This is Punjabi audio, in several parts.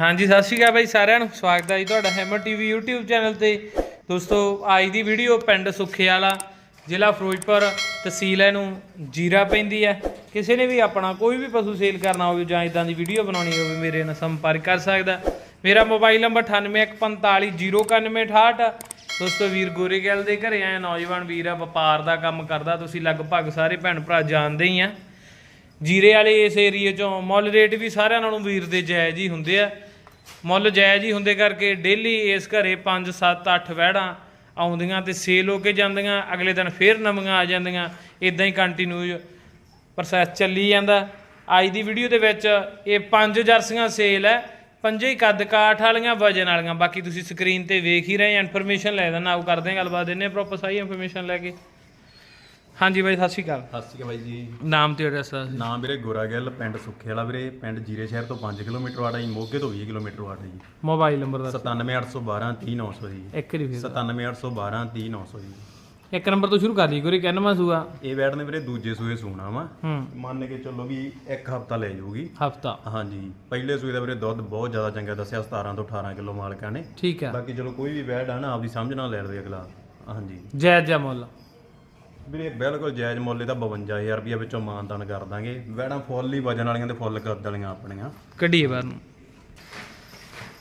ਹਾਂਜੀ, ਸਤਿ ਸ਼੍ਰੀ ਅਕਾਲ ਬਾਈ ਸਾਰਿਆਂ ਨੂੰ। ਸਵਾਗਤ ਹੈ ਜੀ ਤੁਹਾਡਾ ਹੈਮਰ ਟੀਵੀ YouTube ਚੈਨਲ ਤੇ। ਦੋਸਤੋ, ਅੱਜ ਦੀ ਵੀਡੀਓ ਪਿੰਡ ਸੁੱਖੇ ਵਾਲਾ ਜ਼ਿਲ੍ਹਾ ਫਿਰੋਜ਼ਪੁਰ ਤਹਿਸੀਲ ਹੈ ਨੂੰ ਜੀਰਾ ਪੈਂਦੀ ਹੈ। ਕਿਸੇ ਨੇ ਵੀ ਆਪਣਾ ਕੋਈ ਵੀ ਪਸ਼ੂ ਸੇਲ ਕਰਨਾ ਹੋਵੇ ਜਾਂ ਇਦਾਂ ਦੀ ਵੀਡੀਓ ਬਣਾਉਣੀ ਹੋਵੇ, ਮੇਰੇ ਨਾਲ ਸੰਪਰਕ ਕਰ ਸਕਦਾ ਮੇਰਾ ਮੋਬਾਈਲ ਨੰਬਰ 9814509168 ਦੋਸਤੋ, ਵੀਰ ਗੋਰੇਗਲ ਦੇ ਘਰੇ ਆਇਆ ਨੌਜਵਾਨ ਵੀਰ ਆ, ਵਪਾਰ ਦਾ ਕੰਮ ਕਰਦਾ, ਤੁਸੀਂ ਲਗਭਗ ਸਾਰੇ ਭੈਣ ਭਰਾ ਜਾਣਦੇ ਹੀ ਆ। ਜੀਰੇ ਵਾਲੇ ਇਸ ਏਰੀਏ ਚੋਂ ਮੁੱਲ ਰੇਟ ਵੀ ਸਾਰਿਆਂ ਨਾਲੋਂ ਵੀਰ ਦੇ ਜਾਇਜ਼ ਹੀ ਹੁੰਦੇ ਆ। ਮੁੱਲ ਜਾਇਜ਼ ਹੀ ਹੁੰਦੇ ਕਰਕੇ ਡੇਲੀ ਇਸ ਘਰੇ 5 7 8 ਵਹਿੜਾਂ ਆਉਂਦੀਆਂ ਤੇ ਸੇਲ ਹੋ ਕੇ ਜਾਂਦੀਆਂ, ਅਗਲੇ ਦਿਨ ਫੇਰ ਨਵੀਆਂ ਆ ਜਾਂਦੀਆਂ। ਇਦਾਂ ਹੀ ਕੰਟੀਨਿਊ ਪ੍ਰੋਸੈਸ ਚੱਲੀ ਜਾਂਦਾ। ਅੱਜ ਦੀ ਵੀਡੀਓ ਦੇ ਵਿੱਚ ਇਹ ਪੰਜ ਜਰਸੀਆਂ ਸੇਲ ਹੈ। ਪੰਜੇ ਹੀ ਕੱਦ ਕਾਠ ਵਾਲੀਆਂ, ਵਜਨ ਵਾਲੀਆਂ। ਬਾਕੀ ਤੁਸੀਂ ਸਕਰੀਨ ਤੇ ਵੇਖ ਹੀ ਰਹੇ ਇਨਫੋਰਮੇਸ਼ਨ ਲੈ ਦੇਣਾ ਆਓ ਕਰਦੇ ਹਾਂ ਗੱਲਬਾਤ। ਦਿੰਨੇ ਪ੍ਰੋਪਰ ਸਾਰੀ ਇਨਫੋਰਮੇਸ਼ਨ ਲੈ ਕੇ। ਹਾਂਜੀ ਬਾਈ ਸਤਿ ਸ਼੍ਰੀ ਅਕਾਲ। ਸਤਿ ਸ਼੍ਰੀ ਅਕਾਲ ਬਾਈ ਜੀ। ਨਾਮ ਤੇ ਐਡਰੈਸ ਦੱਸ ਦਿਓ। ਨਾਮ ਵੀਰੇ ਗੋਰਾ ਗਿੱਲ ਪਿੰਡ ਸੁੱਖੇ ਵਾਲਾ ਵੀਰੇ। ਪਿੰਡ ਜੀਰੇ ਸ਼ਹਿਰ ਤੋਂ 5 ਕਿਲੋਮੀਟਰ ਵਾੜਾ ਜੀ ਮੋਗੇ ਤੋਂ 20 ਕਿਲੋਮੀਟਰ ਵਾੜਾ ਜੀ। ਮੋਬਾਈਲ ਨੰਬਰ ਦੱਸ 97812 30900 ਜੀ। ਇੱਕ ਵਾਰੀ ਫਿਰ। 97812 30900 ਜੀ। ਇੱਕ ਨੰਬਰ ਤੋਂ ਸ਼ੁਰੂ ਕਰ ਲਈ ਗੁਰੀ ਕਹਿਣਾ ਸੂਆ? ਇਹ ਬੈਡ ਨੇ ਵੀਰੇ ਦੂਜੇ ਸੂਏ ਸੂਣਾ ਵਾ। ਹੂੰ। ਮੰਨ ਕੇ ਚੱਲੋ ਵੀ ਇੱਕ ਹਫਤਾ ਲੈ ਜਾਊਗੀ। ਹਫਤਾ। ਹਾਂਜੀ। ਪਹਿਲੇ ਸੂਏ ਦਾ ਵੀਰੇ ਦੁੱਧ ਬਹੁਤ ਜ਼ਿਆਦਾ ਚੰਗਾ ਦੱਸਿਆ 17 ਤੋਂ 18 ਕਿਲੋ ਮਾਲਕਾਂ ਨੇ। ਠੀਕ ਹੈ ਬਾਕੀ ਚਲੋ ਕੋਈ ਵੀ ਬੈਡ ਆ ਨਾ ਆਪਦੀ ਸਮਝ ਨਾਲ ਲੈ ਲਵੇ ਅਗਲਾ। ਹਾਂਜੀ। ਜੈ ਜੈ ਮੁੱਲ। ਵੀਰੇ, ਬਿਲਕੁਲ ਜਾਇਜ਼ ਮੁੱਲ ਇਹਦਾ 52000 ਰੁਪਏ ਵਿੱਚੋਂ ਮਾਨਦਾਨ ਕਰ ਦਾਂਗੇ। ਵੈੜਾਂ ਫੁੱਲ ਹੀ ਵਜਨ ਵਾਲੀਆਂ ਤੇ ਫੁੱਲ ਕੱਦ ਵਾਲੀਆਂ ਆਪਣੀਆਂ। ਕੱਢੀਏ ਬਾਹਰ ਨੂੰ।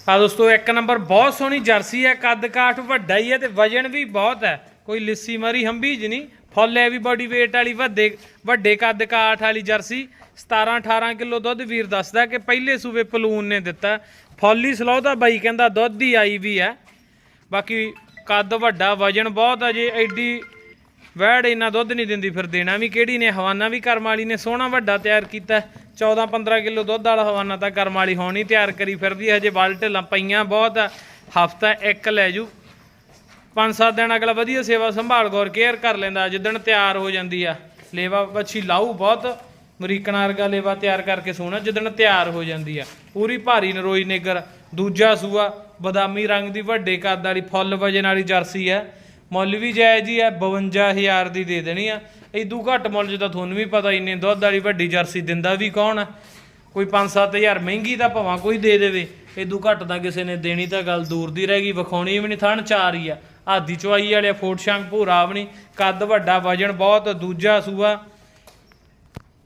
ਆ ਦੋਸਤੋ, ਇੱਕ ਨੰਬਰ ਬਹੁਤ ਸੋਹਣੀ ਜਰਸੀ ਹੈ, ਕੱਦ ਕਾਠ ਵੱਡਾ ਹੀ ਹੈ ਤੇ ਵਜਨ ਵੀ ਬਹੁਤ ਹੈ। ਕੋਈ ਲਿੱਸੀ ਮਰੀ ਹੰਬੀਜ ਨਹੀਂ। ਫੁੱਲ ਹੈ ਵੀ ਬੋਡੀ weight ਵਾਲੀ, ਵੱਡੇ ਵੱਡੇ ਕੱਦ ਕਾਠ ਵਾਲੀ ਜਰਸੀ। 17 18 ਕਿਲੋ ਦੁੱਧ ਵੀਰ ਦੱਸਦਾ ਕਿ ਪਹਿਲੇ ਸੂਵੇ ਪਲੂਨ ਨੇ ਦਿੱਤਾ। ਫੁੱਲੀ ਸਲੋ ਦਾ ਬਾਈ ਕਹਿੰਦਾ ਦੁੱਧ ਹੀ ਆਈ ਵੀ ਹੈ। ਬਾਕੀ ਕੱਦ ਵੱਡਾ, ਵਜਨ ਬਹੁਤ ਹੈ ਜੇ, ਐਡੀ ਵੈੜ ਇੰਨਾ ਦੁੱਧ ਨਹੀਂ ਦਿੰਦੀ ਫਿਰ ਦੇਣਾ ਵੀ ਕਿਹੜੀ ਨੇ ਹਵਾਨਾ, ਵੀ ਕਰਮ ਵਾਲੀ ਨੇ ਸੋਹਣਾ ਵੱਡਾ ਤਿਆਰ ਕੀਤਾ। 14 15 ਕਿਲੋ ਦੁੱਧ ਵਾਲਾ ਹਵਾਨਾ ਤਾਂ ਕਰਮ ਵਾਲੀ ਹੋਣੀ ਤਿਆਰ ਕਰੀ ਫਿਰਦੀ ਹਜੇ ਬਲ ਢਿੱਲਾਂ ਪਈਆਂ ਬਹੁਤ ਆ, ਹਫਤਾ ਇੱਕ ਲੈ ਜੂ। ਪੰਜ ਸੱਤ ਦਿਨ ਅਗਲਾ ਵਧੀਆ ਸੇਵਾ ਸੰਭਾਲ ਗੌਰ ਕੇਅਰ ਕਰ ਲੈਂਦਾ, ਜਿੱਦਣ ਤਿਆਰ ਹੋ ਜਾਂਦੀ ਆ। ਲੇਵਾ ਵੱਛੀ ਲਾਊ ਬਹੁਤ, ਅਮਰੀਕਨ ਵਰਗਾ ਲੇਵਾ ਤਿਆਰ ਕਰਕੇ ਸੋਣਾ ਜਿੱਦਣ ਤਿਆਰ ਹੋ ਜਾਂਦੀ ਆ। ਪੂਰੀ ਭਾਰੀ ਨਰੋਈ ਨਿਗਰ, ਦੂਜਾ ਸੂਆ, ਬਦਾਮੀ ਰੰਗ ਦੀ ਵੱਡੇ ਕੱਦ ਵਾਲੀ, ਫੁੱਲ ਵਜਨ ਵਾਲੀ ਜਰਸੀ ਹੈ ਮੁੱਲ ਵੀ ਜਾਇਜ਼ ਹੀ ਹੈ 52000 ਦੀ ਦੇ ਦੇਣੀ ਆ। ਇਦੂ ਘੱਟ ਮੁੱਲ ਜਿੱਦਾਂ ਤੁਹਾਨੂੰ ਵੀ ਪਤਾ ਇੰਨੇ ਦੁੱਧ ਵਾਲੀ ਵੱਡੀ ਜਰਸੀ ਦਿੰਦਾ ਵੀ ਕੌਣ ਆ। ਕੋਈ 5-7000 ਮਹਿੰਗੀ ਤਾਂ ਭਾਵਾਂ ਕੋਈ ਦੇ ਦੇਵੇ। ਇਦੂ ਘੱਟ ਤਾਂ ਕਿਸੇ ਨੇ ਦੇਣੀ ਤਾਂ ਗੱਲ ਦੂਰ ਦੀ ਰਹਿ ਗਈ, ਵਿਖਾਉਣੀ ਵੀ ਨਹੀਂ, ਥਣ ਚਾਰ ਹੀ ਆ। ਆਦੀ ਚਵਾਈ ਵਾਲੇ ਫੋਟ ਸ਼ੰਗ ਭੂਰਾ ਵੀ ਨਹੀਂ। ਕੱਦ ਵੱਡਾ ਵਜਨ ਬਹੁਤ, ਦੂਜਾ ਸੂਆ।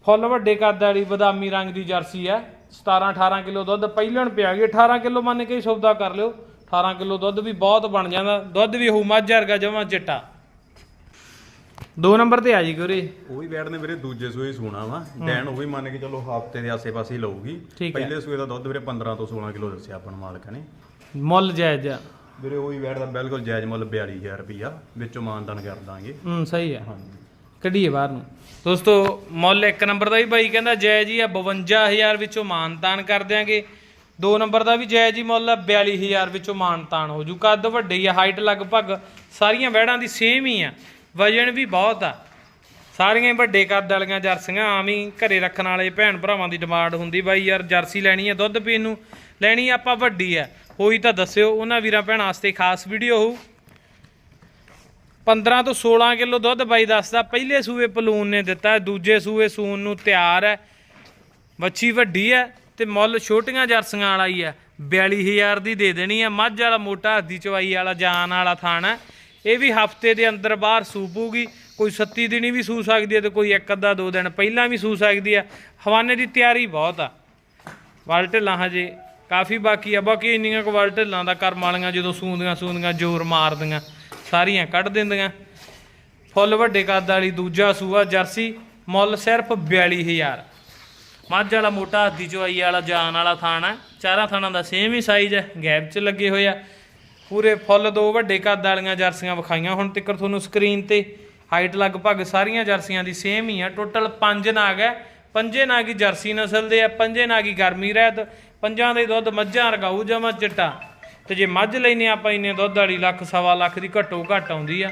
ਫੁੱਲ ਵੱਡੇ ਕੱਦ ਵਾਲੀ ਬਦਾਮੀ ਰੰਗ ਦੀ ਜਰਸੀ ਆ। 17 18 ਕਿਲੋ ਦੁੱਧ, ਪਹਿਲਣ ਪਿਆ ਗਈ 18 ਕਿਲੋ ਮੰਨ ਕੇ ਹੀ ਸੌਦਾ ਕਰ ਲਿਓ। 18 ਕਿਲੋ ਦੁੱਧ ਵੀ ਬਹੁਤ ਬਣ ਜਾਂਦਾ ਦੁੱਧ ਵੀ ਹੋਊ ਮੱਝ ਵਰਗਾ ਜਮਾਂ ਚਿੱਟਾ। ਦੋ ਨੰਬਰ ਤੇ ਆ ਜੀ ਗੁਰੇ। ਉਹ ਵੀ ਬੈਡ ਨੇ ਵੀਰੇ ਦੂਜੇ ਸੂਏ ਸੂਣਾ ਵਾ। ਡੈਣ ਉਹ ਵੀ ਮੰਨ ਕੇ ਚਲੋ ਹਫ਼ਤੇ ਦੇ ਆਸੇ-ਪਾਸੇ ਹੀ ਲਊਗੀ। ਹੈ। ਪਹਿਲੇ ਸੂਏ ਦਾ ਦੁੱਧ ਵੀਰੇ 15 ਤੋਂ 16 ਕਿਲੋ ਦੱਸਿਆ ਆਪਾਂ ਨੂੰ ਮਾਲਕਾਂ ਨੇ। ਮੁੱਲ ਜਾਇਜ਼ ਆ। ਵੀਰੇ ਉਹ ਵੀ ਬੈਡ ਦਾ ਬਿਲਕੁਲ ਜਾਇਜ਼ ਮੁੱਲ 42000 ਰੁਪਈਆ। ਵਿੱਚੋਂ ਮਾਨਦਾਨ ਕਰ ਦਾਂਗੇ। ਹੂੰ ਸਹੀ ਆ। ਹਾਂਜੀ। ਕੱਢੀਏ ਬਾਹਰ ਨੂੰ। ਦੋਸਤੋ ਮੁੱਲ ਇੱਕ ਨੰਬਰ ਦਾ ਵੀ ਬਾਈ ਕਹਿੰਦਾ ਜਾਇਜ਼ ਹੀ ਆ 52000 ਵਿੱਚੋਂ ਮਾਨਤਾਨ ਕਰ ਦਿਆਂਗੇ। ਦੋ ਨੰਬਰ ਦਾ ਵੀ ਜਾਇਜ਼ ਹੀ ਮੁੱਲ ਆ 42000 ਵਿੱਚੋਂ ਮਾਨਤਾਨ ਹੋ ਜੂ। ਕੱਦ ਵੱਡੇ ਆ ਹਾਈਟ ਲਗਭਗ ਸਾਰੀਆਂ ਵਹਿੜਾਂ ਦੀ ਸੇਮ ਹੀ ਆ। ਵਜਨ ਵੀ ਬਹੁਤ ਆ। ਸਾਰੀਆਂ ਹੀ ਵੱਡੇ ਕੱਦ ਵਾਲੀਆਂ ਜਰਸੀਆਂ ਆਮ ਹੀ ਘਰੇ ਰੱਖਣ ਵਾਲੇ ਭੈਣ ਭਰਾਵਾਂ ਦੀ ਡਿਮਾਂਡ ਹੁੰਦੀ ਬਾਈ ਯਾਰ, ਜਰਸੀ ਲੈਣੀ ਆ, ਦੁੱਧ ਪੀਣ ਨੂੰ। ਲੈਣੀ ਆਪਾਂ ਵੱਡੀ ਆ। ਹੋਈ ਤਾਂ ਦੱਸਿਓ, ਉਹਨਾਂ ਵੀਰਾਂ ਭੈਣਾਂ ਵਾਸਤੇ ਖਾਸ ਵੀਡੀਓ ਹੋਊ। 15 ਤੋਂ 16 ਕਿਲੋ ਦੁੱਧ ਬਾਈ ਦੱਸਦਾ, ਪਹਿਲੇ ਸੂਏ ਪਲੂਨ ਨੇ ਦਿੱਤਾ, ਦੂਜੇ ਸੂਏ ਸੂਨ ਨੂੰ ਤਿਆਰ ਹੈ ਵੱਛੀ ਵੱਡੀ ਹੈ ਤੇ ਮੁੱਲ ਛੋਟੀਆਂ ਜਰਸੀਆਂ ਵਾਲਾ ਹੀ ਹੈ 42000 ਦੀ ਦੇ ਦੇਣੀ ਹੈ ਮੱਝ ਵਾਲਾ ਮੋਟਾ, ਹੱਦੀ ਚਵਾਈ ਵਾਲਾ, ਜਾਨ ਵਾਲਾ ਥਾਣ ਹੈ ਇਹ ਵੀ ਹਫ਼ਤੇ ਦੇ ਅੰਦਰ ਬਾਹਰ ਸੂਪੂਗੀ। ਕੋਈ 37 ਦਿਨੀ ਵੀ ਸੂ ਸਕਦੀ ਹੈ ਤੇ ਕੋਈ ਇੱਕ ਅੱਧਾ ਦੋ ਦਿਨ ਪਹਿਲਾਂ ਵੀ ਸੂ ਸਕਦੀ ਆ। ਹਵਾਨੇ ਦੀ ਤਿਆਰੀ ਬਹੁਤ ਆ। ਵਲ ਢਿੱਲਾਂ ਹਜੇ ਕਾਫੀ ਬਾਕੀ ਆ। ਬਾਕੀ ਇੰਨੀਆਂ ਕੁ ਵਲ ਢਿੱਲਾਂ ਦਾ ਕਰਮ ਵਾਲੀਆਂ ਜਦੋਂ ਸੂੰਦੀਆਂ ਸੂੰਦੀਆਂ ਜ਼ੋਰ ਮਾਰਦੀਆਂ, ਸਾਰੀਆਂ ਕੱਢ ਦਿੰਦੀਆਂ। ਫੁੱਲ ਵੱਡੇ ਕੱਦ ਵਾਲੀ ਦੂਜਾ ਸੂਆ ਜਰਸੀ, ਮੁੱਲ ਸਿਰਫ 42000 ਮੱਝ ਵਾਲਾ ਮੋਟਾ ਹੱਦੀ ਚਵਾਈ ਵਾਲਾ, ਜਾਨ ਵਾਲਾ ਥਾਣਾ ਹੈ। ਚਾਰਾਂ ਥਾਣਾਂ ਦਾ ਸੇਮ ਹੀ ਸਾਈਜ਼ ਹੈ ਗੈਪ 'ਚ ਲੱਗੇ ਹੋਏ ਆ। ਪੂਰੇ ਫੁੱਲ ਦੋ ਵੱਡੇ ਕੱਦ ਵਾਲੀਆਂ ਜਰਸੀਆਂ ਵਿਖਾਈਆਂ ਹੁਣ ਤੱਕ ਤੁਹਾਨੂੰ ਸਕਰੀਨ ਤੇ। ਹਾਈਟ ਲਗਭਗ ਸਾਰੀਆਂ ਜਰਸੀਆਂ ਦੀ ਸੇਮ ਹੀ ਆ। ਟੋਟਲ 5 ਨਾਗ ਹੈ। ਪੰਜੇ ਨਾਗ ਹੀ ਜਰਸੀ ਨਸਲ ਦੇ ਆ, ਪੰਜੇ ਨਾਗ ਹੀ ਗਰਮੀ ਰਹਿਤ, ਪੰਜਾਂ ਦੇ ਦੁੱਧ ਮੱਝਾਂ ਰਗਾਊ ਜਮਾ ਚਿੱਟਾ। ਤੇ ਜੇ ਮੱਝ ਲੈਨੇ ਆਪਾਂ ਇੰਨੇ ਦੁੱਧ ਵਾਲੀ ਲੱਖ, ਸਵਾ ਲੱਖ ਦੀ ਘੱਟੋ ਘੱਟ ਆਉਂਦੀ ਆ।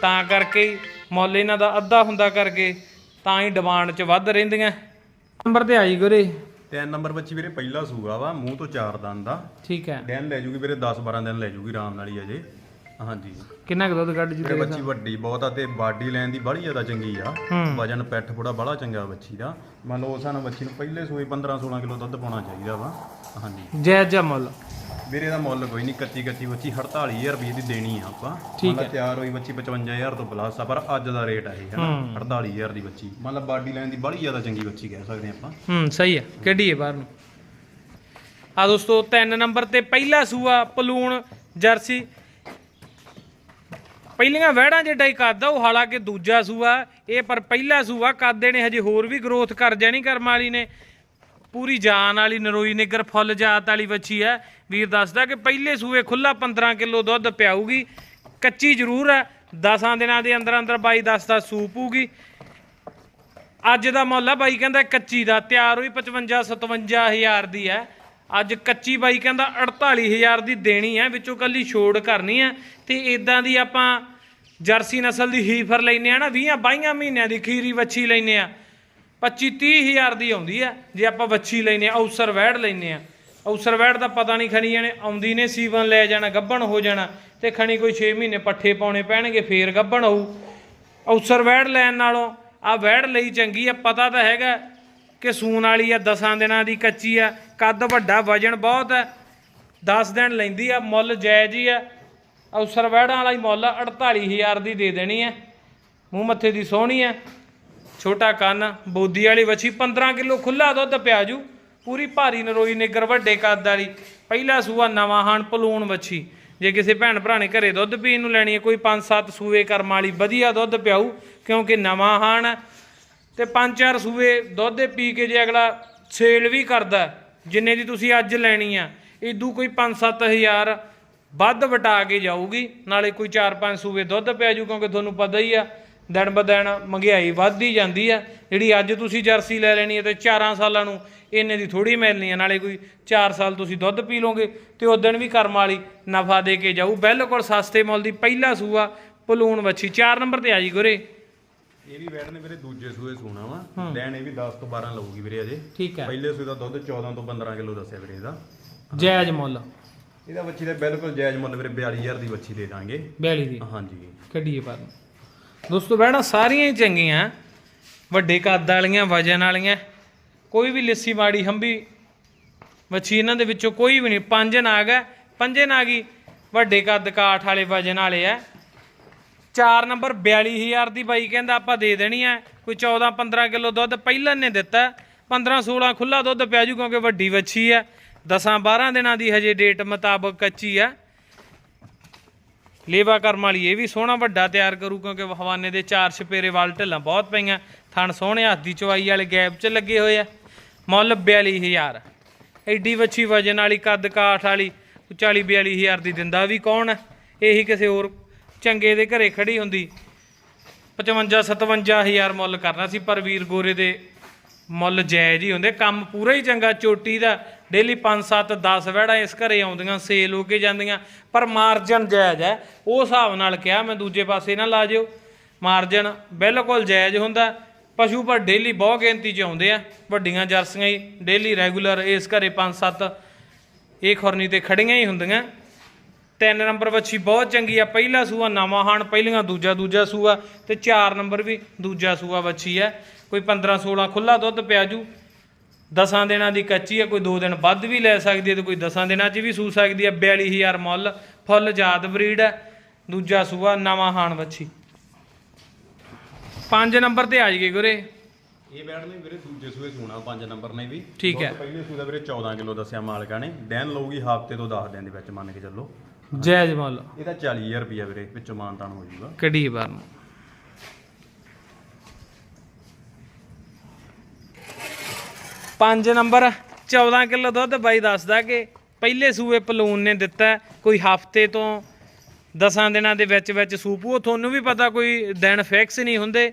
ਤਾਂ ਕਰਕੇ ਮੁੱਲ ਇਹਨਾਂ ਦਾ ਅੱਧਾ ਹੁੰਦਾ ਕਰਕੇ ਤਾਂ ਹੀ ਡਿਮਾਂਡ 'ਚ ਵੱਧ ਰਹਿੰਦੀਆਂ। ਨੰਬਰ ਤੇ ਆਈ ਗੁਰੇ। ਤਿੰਨ ਨੰਬਰ ਬੱਚੀ ਵੀਰੇ ਪਹਿਲਾ ਸੂਆ ਵਾ ਮੂੰਹ ਤੋਂ ਚਾਰ ਦੰਦ ਦਾ ਠੀਕ ਹੈ। ਦਿਨ ਲੈ ਜੂਗੀ ਵੀਰੇ 10 12 ਦਿਨ ਲੈ ਜੂਗੀ ਆਰਾਮ ਨਾਲ ਹੀ ਅਜੇ। ਹਾਂਜੀ। ਕਿੰਨਾ ਕੁ ਦੁੱਧ ਕੱਢ ਜੂ ਇਹ ਬੱਚੀ ਵੱਡੀ ਬਹੁਤ ਆ ਤੇ ਬਾਡੀ ਲੈਣ ਦੀ ਬੜੀ ਜ਼ਿਆਦਾ ਚੰਗੀ ਆ। ਵਜਨ ਪੈਠ ਪੂੜਾ ਬੜਾ ਚੰਗਾ ਬੱਚੀ ਦਾ। ਮੰਨ ਲਓ ਸਾਨੂੰ ਬੱਚੀ ਨੂੰ ਪਹਿਲੇ ਸੂਏ 15 16 ਕਿਲੋ ਦੁੱਧ ਪਾਉਣਾ ਚਾਹੀਦਾ ਵਾ। ਹਾਂਜੀ। ਜਾਇਜ਼ ਜਿਹਾ ਮੁੱਲ। ਵੀਰੇ ਦਾ ਮੁੱਲ ਕੋਈ ਨਹੀਂ ਕੱਚੀ ਕੱਚੀ ਬੱਚੀ 48000 ਰੁਪਏ ਦੀ ਦੇਣੀ ਆ ਆਪਾਂ। ਠੀਕ ਤਿਆਰ ਹੋਈ ਬੱਚੀ 55000 ਤੋਂ ਪਲੱਸ ਆ ਪਰ ਅੱਜ ਦਾ ਰੇਟ ਆ ਇਹ ਹੈ। ਨਾ 48000 ਦੀ ਬੱਚੀ। ਮੰਨ ਲਾ ਬਾਡੀ ਲੈਣ ਦੀ ਬੜੀ ਜ਼ਿਆਦਾ ਚੰਗੀ ਬੱਚੀ ਕਹਿ ਸਕਦੇ ਆਪਾਂ। ਹੂੰ ਸਹੀ ਹੈ। ਕਿੱਡੀ ਹੈ ਬਾਹਰ ਨੂੰ? ਆ ਦੋਸਤੋ ਤਿੰਨ ਨੰਬਰ ਤੇ ਪਹਿਲਾ ਸੂਆ ਪਲੂਣ ਜਰਸੀ। ਪਹਿਲੀਆਂ ਵਹਿੜਾਂ ਜਿਹੜਾ ਹੀ ਕਰਦਾ ਉਹ ਹਾਲਾਂਕਿ ਦੂਜਾ ਸੂਆ। ਇਹ ਪਰ ਪਹਿਲਾ ਸੂਆ ਕਰਦੇ ਨੇ ਹਜੇ ਹੋਰ ਵੀ ਗਰੋਥ ਕਰ ਜਾਣੀ ਕਰਮ ਵਾਲੀ ਨੇ। ਪੂਰੀ ਜਾਨ ਵਾਲੀ ਨਰੋਈ ਨਿੱਗਰ ਫੁੱਲ ਜਾਤ ਵਾਲੀ ਬੱਚੀ ਹੈ। ਵੀਰ ਦੱਸਦਾ ਕਿ ਪਹਿਲੇ ਸੂਏ ਖੁੱਲਾ 15 ਕਿਲੋ ਦੁੱਧ ਪਿਆਊਗੀ। ਕੱਚੀ ਜ਼ਰੂਰ ਹੈ। 10 ਦਿਨਾਂ ਦੇ ਅੰਦਰ ਅੰਦਰ ਬਾਈ ਦੱਸਦਾ ਸੂਪ ਹੋਊਗੀ ਅੱਜ ਦਾ ਮੁੱਲ ਆ ਬਾਈ ਕਹਿੰਦਾ ਕੱਚੀ ਦਾ, ਤਿਆਰ ਹੋਈ 55 57000 ਦੀ ਹੈ। ਅੱਜ ਕੱਚੀ ਬਾਈ ਕਹਿੰਦਾ 48000 ਦੀ ਦੇਣੀ ਹੈ, ਵਿੱਚੋਂ ਕੱਲੀ ਛੋੜ ਕਰਨੀ ਹੈ। ਤੇ ਇਦਾਂ ਦੀ ਆਪਾਂ ਜਰਸੀ ਨਸਲ ਦੀ ਹੀਫਰ ਲੈਨੇ ਆ ਨਾ 20 22 ਮਹੀਨਿਆਂ ਦੀ ਖੀਰੀ ਵੱਛੀ ਲੈਨੇ ਆ 25 30000 ਦੀ ਆਉਂਦੀ ਹੈ ਜੇ ਆਪਾਂ ਵੱਛੀ ਲੈਨੇ ਆ ਔਸਰ ਵੈੜ ਲੈਨੇ ਆ। ਔਸਰ ਵੈੜ ਦਾ ਪਤਾ ਨਹੀਂ ਖਣੀ ਜਾਣੇ ਆਉਂਦੀ ਨੇ ਸੀਵਨ ਲੈ ਜਾਣਾ ਗੱਭਣ ਹੋ ਜਾਣਾ ਤੇ ਖਣੀ ਕੋਈ 6 ਮਹੀਨੇ ਪੱਠੇ ਪਾਉਣੇ ਪੈਣਗੇ ਫੇਰ ਗੱਭਣ ਹੋਊ। ਔਸਰ ਵੈੜ ਲੈਣ ਨਾਲੋਂ ਆ ਵੈੜ ਲਈ ਚੰਗੀ ਆ ਪਤਾ ਤਾਂ ਹੈਗਾ ਕਿ ਸੂਨ ਵਾਲੀ ਆ ਦਸਾਂ ਦਿਨਾਂ ਦੀ ਕੱਚੀ ਆ ਕੱਦ ਵੱਡਾ ਵਜਨ ਬਹੁਤ ਹੈ 10 ਦਿਨ ਲੈਂਦੀ ਆ ਮੁੱਲ ਜਾਇਜ਼ ਹੀ ਆ। ਔਸਰ ਵੈੜਾਂ ਵਾਲਾ ਹੀ ਮੁੱਲ ਆ, 48000 ਦੀ ਦੇ ਦੇਣੀ ਆ। ਮੂੰਹ ਮੱਥੇ ਦੀ ਸੋਹਣੀ ਆ। ਛੋਟਾ ਕੰਨ, ਬੋਦੀ ਵਾਲੀ ਵੱਛੀ 15 ਕਿਲੋ ਖੁੱਲਾ ਦੁੱਧ ਪਿਆਜੂ। ਪੂਰੀ ਭਾਰੀ ਨਰੋਈ ਨਿੱਗਰ ਵੱਡੇ ਕੱਦ ਵਾਲੀ। ਪਹਿਲਾ ਸੂਆ ਨਵਾਂ ਹਾਣ ਪਲੂਣ ਵੱਛੀ। ਜੇ ਕਿਸੇ ਭੈਣ ਭਰਾ ਨੇ ਘਰੇ ਦੁੱਧ ਪੀਣ ਨੂੰ ਲੈਣੀ ਹੈ, ਕੋਈ 5-7 ਸੂਏ ਕਰਮ ਵਾਲੀ ਵਧੀਆ ਦੁੱਧ ਪਿਆਊ, ਕਿਉਂਕਿ ਨਵਾਂ ਹਾਣ ਹੈ। ਤੇ ਪੰਜ ਚਾਰ ਸੂਏ ਦੁੱਧ ਦੇ ਪੀ ਕੇ ਜੇ ਅਗਲਾ ਸੇਲ ਵੀ ਕਰਦਾ ਜਿੰਨੇ ਦੀ ਤੁਸੀਂ ਅੱਜ ਲੈਣੀ ਆ ਇਦੂ ਕੋਈ 5-7000 ਵੱਧ ਵਟਾ ਕੇ ਜਾਊਗੀ। ਨਾਲੇ ਕੋਈ 4-5 ਸੂਏ ਦੁੱਧ ਪਿਆ ਜੂ ਕਿਉਂਕਿ ਤੁਹਾਨੂੰ ਪਤਾ ਹੀ ਆ ਦਿਨ ਬ ਦਿਨ ਮਹਿੰਗਾਈ ਵੱਧਦੀ ਜਾਂਦੀ ਆ। ਜਿਹੜੀ ਅੱਜ ਤੁਸੀਂ ਜਰਸੀ ਲੈ ਲੈਣੀ ਹੈ ਤੇ 4 ਸਾਲਾਂ ਨੂੰ ਇੰਨੇ ਦੀ ਥੋੜੀ ਮਿਲਣੀ ਆ। ਨਾਲੇ ਕੋਈ 4 ਸਾਲ ਤੁਸੀਂ ਦੁੱਧ ਪੀ ਲੋਗੇ ਤੇ ਉਸ ਦਿਨ ਵੀ ਕਰਮ ਵਾਲੀ ਨਫਾ ਦੇ ਕੇ ਜਾਊ। ਬਿਲਕੁਲ ਸਸਤੇ ਮੁੱਲ ਦੀ ਪਹਿਲਾ ਸੂਆ ਪਲੂਣ ਵੱਛੀ। 4 ਨੰਬਰ ਤੇ ਆ ਜੀ ਗੁਰੇ। ਇਹ ਵੀ ਵੈੜ ਨੇ ਵੀਰੇ ਦੂਜੇ ਸੂਏ ਸੂਣਾ ਵਾ। ਲੈਣ ਇਹ ਵੀ 10 ਤੋਂ 12 ਲਊਗੀ ਵੀਰੇ ਅਜੇ। ਠੀਕ ਹੈ। ਪਹਿਲੇ ਸੂਏ ਦਾ ਦੁੱਧ 14 ਤੋਂ 15 ਕਿਲੋ ਦੱਸਿਆ ਵੀਰੇ ਇਹਦਾ। ਜਾਇਜ਼ ਮੁੱਲ। ਇਹਦਾ ਬੱਚੀ ਦਾ ਬਿਲਕੁਲ ਜਾਇਜ਼ ਮੁੱਲ ਵੀਰੇ 42000 ਦੀ ਬੱਚੀ ਦੇ ਦਾਂਗੇ। 42 ਦੀ। ਹਾਂਜੀ। ਕੱਢੀਏ ਪਰ ਦੋਸਤੋ ਬਹਿਣਾ ਸਾਰੀਆਂ ਹੀ ਚੰਗੀਆਂ, ਵੱਡੇ ਕੱਦ ਵਾਲੀਆਂ, ਵਜਨ ਵਾਲੀਆਂ, ਕੋਈ ਵੀ ਲਿੱਸੀ ਮਾੜੀ, ਹੰਬੀ ਮੱਛੀ ਇਹਨਾਂ ਦੇ ਵਿੱਚੋਂ ਕੋਈ ਵੀ ਨਹੀਂ, ਪੰਜ ਨਾਗ ਹੈ, ਪੰਜੇ ਨਾਗ ਹੀ ਵੱਡੇ ਕੱਦ, ਕਾਠ ਵਾਲੇ, ਵਜਨ ਵਾਲੇ ਆ 4 ਨੰਬਰ 42000 ਦੀ ਬਾਈ ਕਹਿੰਦਾ ਆਪਾਂ ਦੇ ਦੇਣੀ ਹੈ, ਕੋਈ 14 15 ਕਿਲੋ ਦੁੱਧ ਪਹਿਲਾਂ ਨੇ ਦਿੱਤਾ 15 16 ਖੁੱਲਾ ਦੁੱਧ ਪਿਆ ਜੂ ਕਿਉਂਕਿ ਵੱਡੀ ਵੱਛੀ ਹੈ 10 12 ਦਿਨਾਂ ਦੀ ਹਜੇ ਡੇਟ ਮੁਤਾਬਕ ਕੱਚੀ ਆ ਲੇਵਾ ਕਰਮ ਵਾਲੀ ਇਹ ਵੀ ਸੋਹਣਾ ਵੱਡਾ ਤਿਆਰ ਕਰੂ ਕਿਉਂਕਿ ਹਵਾਨੇ ਦੇ ਚਾਰ ਛਪੇਰੇ ਵਾਲ ਢੱਲਾਂ ਬਹੁਤ ਪਈਆਂ। ਥਣ ਸੋਹਣੇ, ਹੱਥ ਦੀ ਚਵਾਈ ਵਾਲੇ ਗੈਪ 'ਚ ਲੱਗੇ ਹੋਏ ਆ। ਮੁੱਲ 42000 ਐਡੀ ਵੱਛੀ ਵਜਨ ਵਾਲੀ, ਕੱਦ ਕਾਠ ਵਾਲੀ 40 42000 ਦੀ ਦਿੰਦਾ ਵੀ ਕੌਣ ਹੈ ਇਹੀ ਕਿਸੇ ਹੋਰ ਚੰਗੇ ਦੇ ਘਰੇ ਖੜੀ ਹੁੰਦੀ। 55 57000 ਮੁੱਲ ਕਰਨਾ ਸੀ, ਪਰ ਵੀਰ ਗੋਰੇ ਦੇ ਮੁੱਲ ਜਾਇਜ਼ ਹੀ ਹੁੰਦੇ, ਕੰਮ ਪੂਰਾ ਹੀ ਚੰਗਾ, ਚੋਟੀ ਦਾ ਡੇਲੀ 5 7 10 ਵਹਿੜਾਂ ਇਸ ਘਰੇ ਆਉਂਦੀਆਂ ਸੇਲ ਹੋ ਕੇ ਜਾਂਦੀਆਂ, ਪਰ ਮਾਰਜਨ ਜਾਇਜ਼ ਹੈ। ਉਹ ਹਿਸਾਬ ਨਾਲ ਕਿਹਾ, ਮੈਂ ਦੂਜੇ ਪਾਸੇ ਨਾ ਲਾ ਜਿਓ। ਮਾਰਜਨ ਬਿਲਕੁਲ ਜਾਇਜ਼ ਹੁੰਦਾ। ਪਸ਼ੂ ਪਰ ਡੇਲੀ ਬਹੁਤ ਗਿਣਤੀ ਚ ਆਉਂਦੇ ਆ। ਵੱਡੀਆਂ ਜਰਸੀਆਂ ਹੀ ਡੇਲੀ ਰੈਗੂਲਰ ਇਸ ਘਰੇ 5 7 ਇਹ ਖੁਰਨੀ ਤੇ ਖੜੀਆਂ ਹੀ ਹੁੰਦੀਆਂ। ਤਿੰਨ ਨੰਬਰ ਵੱਛੀ ਬਹੁਤ ਚੰਗੀ ਆ ਪਹਿਲਾ ਸੂਆ ਨਵਾਂ ਹਾਣ ਪਹਿਲੀਆਂ ਦੂਜਾ ਦੂਜਾ ਸੂਆ ਤੇ ਚਾਰ ਨੰਬਰ ਵੀ ਦੂਜਾ ਸੂਆ ਵੱਛੀ ਆ। ਕੋਈ 15 16 ਖੁੱਲਾ ਦੁੱਧ ਪਿਆਜੂ ਦਸਾਂ ਦਿਨਾਂ ਦੀ ਕੱਚੀ ਆ ਕੋਈ 2 ਦਿਨ ਵੱਧ ਵੀ ਲੈ ਸਕਦੀ ਹੈ ਤੇ ਕੋਈ ਦਸਾਂ ਦਿਨਾਂ 'ਚ ਵੀ ਸੂ ਸਕਦੀ ਆ। 42000 ਮੁੱਲ ਫੁੱਲ ਜਾਤ ਬਰੀਡ ਹੈ ਦੂਜਾ ਸੂਆ ਨਵਾਂ ਹਾਣ ਵੱਛੀ। ਪੰਜ ਨੰਬਰ ਤੇ ਆ ਜਗੇ ਗੁਰੇ। ਇਹ ਵੈੜ ਨੇ ਵੀਰੇ ਦੂਜੇ ਸੂਏ ਸੂਣਾ 5 ਨੰਬਰ ਨੇ ਵੀ। ਠੀਕ ਹੈ। ਪਹਿਲੇ ਸੂਏ ਦਾ ਵੀਰੇ 14 ਕਿਲੋ ਦੱਸਿਆ ਮਾਲਕਾਂ ਨੇ। ਦਿਨ ਲਊਗੀ ਹਫ਼ਤੇ ਤੋਂ 10 ਦਿਨ ਦੇ ਵਿੱਚ ਮੰਨ ਕੇ ਚੱਲੋ। ਜਾਇਜ਼ ਮੁੱਲ ਇਹਦਾ 40000 ਰੁਪਿਆ ਵੀਰੇ ਵਿੱਚੋਂ ਮਾਨਤਾਨ ਹੋ ਜਾਊਗਾ। ਕੜੀ ਬਾਰ ਨੂੰ? ਪੰਜ ਨੰਬਰ 14 ਕਿਲੋ ਦੁੱਧ ਬਾਈ ਦੱਸਦਾ ਕਿ ਪਹਿਲੇ ਸੂਏ ਪਲੂਨ ਨੇ ਦਿੱਤਾ ਕੋਈ ਹਫ਼ਤੇ ਤੋਂ 10 ਦਿਨਾਂ ਦੇ ਵਿੱਚ ਵਿੱਚ ਸੂਪੂ ਉਹ ਤੁਹਾਨੂੰ ਵੀ ਪਤਾ ਕੋਈ ਦਿਨ ਫਿਕਸ ਨਹੀਂ ਹੁੰਦੇ।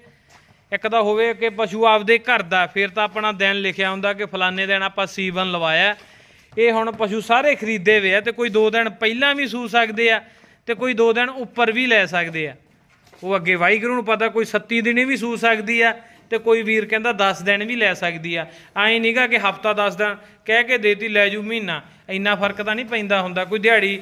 ਇੱਕ ਤਾਂ ਹੋਵੇ ਕਿ ਪਸ਼ੂ ਆਪਦੇ ਘਰ ਦਾ ਫਿਰ ਤਾਂ ਆਪਣਾ ਦਿਨ ਲਿਖਿਆ ਹੁੰਦਾ ਕਿ ਫਲਾਣੇ ਦਿਨ ਆਪਾਂ ਸੀਵਨ ਲਵਾਇਆ। ਇਹ ਹੁਣ ਪਸ਼ੂ ਸਾਰੇ ਖਰੀਦੇ ਹੋਏ ਆ ਤੇ ਕੋਈ 2 ਦਿਨ ਪਹਿਲਾਂ ਵੀ ਸੂ ਸਕਦੇ ਆ ਤੇ ਕੋਈ 2 ਦਿਨ ਉੱਪਰ ਵੀ ਲੈ ਸਕਦੇ ਆ। ਉਹ ਅੱਗੇ ਵਾਹਿਗੁਰੂ ਨੂੰ ਪਤਾ ਕੋਈ 37 ਦਿਨ ਵੀ ਸੂ ਸਕਦੀ ਆ ਤੇ ਕੋਈ ਵੀਰ ਕਹਿੰਦਾ 10 ਦਿਨ ਵੀ ਲੈ ਸਕਦੀ ਆ। ਐਂ ਨਹੀਂਗਾ ਕਿ ਹਫਤਾ 10 ਦਿਨ ਕਹਿ ਕੇ ਦੇਤੀ ਲੈ ਜੂ ਮਹੀਨਾ। ਇੰਨਾ ਫ਼ਰਕ ਤਾਂ ਨਹੀਂ ਪੈਂਦਾ ਹੁੰਦਾ। ਕੋਈ ਦਿਹਾੜੀ,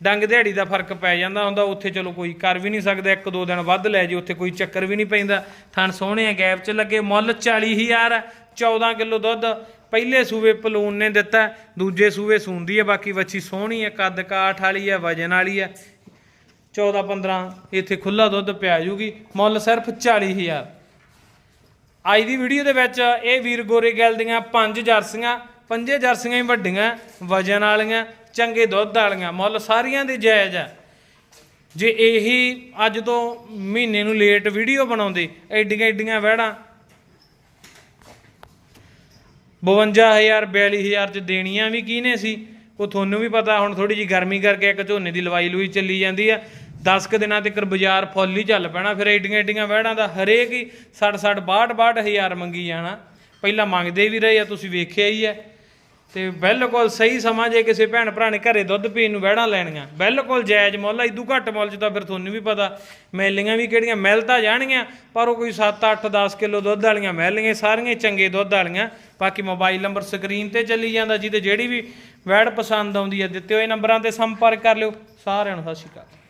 ਡੰਗ ਦਿਹਾੜੀ ਦਾ ਫ਼ਰਕ ਪੈ ਜਾਂਦਾ ਹੁੰਦਾ, ਉੱਥੇ ਚਲੋ ਕੋਈ ਕਰ ਵੀ ਨਹੀਂ ਸਕਦਾ, ਇੱਕ ਦੋ ਦਿਨ ਵੱਧ ਲੈ ਜੇ, ਉੱਥੇ ਕੋਈ ਚੱਕਰ ਵੀ ਨਹੀਂ ਪੈਂਦਾ। ਥਣ ਸੋਹਣੇ ਆ, ਗੈਪ 'ਚ ਲੱਗੇ, ਮੁੱਲ 40000 ਹੈ 14 ਕਿਲੋ ਦੁੱਧ ਪਹਿਲੇ ਸੂਵੇ ਪਲੂਨ ਨੇ ਦਿੱਤਾ, ਦੂਜੇ ਸੂਵੇ ਸੂੰਦੀ ਹੈ ਬਾਕੀ ਵੱਛੀ ਸੋਹਣੀ ਹੈ ਕੱਦ ਕਾਠ ਵਾਲੀ ਹੈ ਵਜਨ ਵਾਲੀ ਹੈ 14 15 ਇੱਥੇ ਖੁੱਲਾ ਦੁੱਧ ਪਿਆ ਜੂਗੀ, ਮੁੱਲ ਸਿਰਫ 40000 ਅੱਜ ਦੀ ਵੀਡੀਓ ਦੇ ਵਿੱਚ ਇਹ ਵੀਰ ਗੋਰੇ ਗੈਲ ਦੀਆਂ ਪੰਜ ਜਰਸੀਆਂ, ਪੰਜੇ ਜਰਸੀਆਂ ਹੀ ਵੱਡੀਆਂ, ਵਜਨ ਵਾਲੀਆਂ, ਚੰਗੇ ਦੁੱਧ ਵਾਲੀਆਂ, ਮੁੱਲ ਸਾਰੀਆਂ ਦੇ ਜਾਇਜ਼ ਆ। ਜੇ ਇਹੀ ਅੱਜ ਤੋਂ ਮਹੀਨੇ ਨੂੰ ਲੇਟ ਵੀਡੀਓ ਬਣਾਉਂਦੇ, ਐਡੀਆਂ ਐਡੀਆਂ ਵਹਿੜਾਂ 52000 42000 ਚ ਦੇਣੀਆਂ ਵੀ ਕਿਹਨੇ ਸੀ? ਉਹ ਤੁਹਾਨੂੰ ਵੀ ਪਤਾ, ਹੁਣ ਥੋੜੀ ਜੀ ਗਰਮੀ ਕਰਕੇ ਇੱਕ ਝੋਨੇ ਦੀ ਲਵਾਈ ਲੂਈ ਚੱਲੀ ਜਾਂਦੀ ਆ। 10 ਕੁ ਦਿਨਾਂ ਤੱਕ ਬਾਜ਼ਾਰ ਫੁੱਲ ਹੀ ਚੱਲ ਪੈਣਾ, ਫਿਰ ਏਡੀਆਂ ਏਡੀਆਂ ਵਹਿੜਾਂ ਦਾ ਹਰੇਕ ਹੀ 60 60 62 62000 ਮੰਗੀ ਜਾਣਾ। ਪਹਿਲਾਂ ਮੰਗਦੇ ਵੀ ਰਹੇ ਆ, ਤੁਸੀਂ ਵੇਖਿਆ ਹੀ ਹੈ ਤੇ ਬਿਲਕੁਲ ਸਹੀ ਸਮਾਂ ਜੇ ਕਿਸੇ ਭੈਣ ਭਰਾ ਨੇ ਘਰੇ ਦੁੱਧ ਪੀਣ ਨੂੰ ਵਹਿੜਾਂ ਲੈਣੀਆਂ। ਬਿਲਕੁਲ ਜਾਇਜ਼ ਮੁੱਲ ਆ ਇਦੂ ਘੱਟ ਮੁੱਲ 'ਚ ਤਾਂ ਫਿਰ ਤੁਹਾਨੂੰ ਵੀ ਪਤਾ ਮੈਲੀਆਂ ਵੀ ਕਿਹੜੀਆਂ ਮਿਲ ਤਾਂ ਜਾਣਗੀਆਂ, ਪਰ ਉਹ ਕੋਈ 7 8 10 ਕਿਲੋ ਦੁੱਧ ਵਾਲੀਆਂ ਮਿਲਣਗੀਆਂ, ਸਾਰੀਆਂ ਚੰਗੇ ਦੁੱਧ ਵਾਲੀਆਂ। ਬਾਕੀ ਮੋਬਾਈਲ ਨੰਬਰ ਸਕਰੀਨ ਤੇ ਚੱਲੀ ਜਾਂਦਾ, ਜਿਹਦੇ ਜਿਹੜੀ ਵੀ ਵੈੜ ਪਸੰਦ ਆਉਂਦੀ ਹੈ ਦਿੱਤੇ ਹੋਏ ਨੰਬਰਾਂ ਤੇ ਸੰਪਰਕ ਕਰ ਲਿਓ। ਸਾਰਿਆਂ ਨੂੰ ਸਤਿ ਸ਼੍ਰੀ ਅਕਾਲ।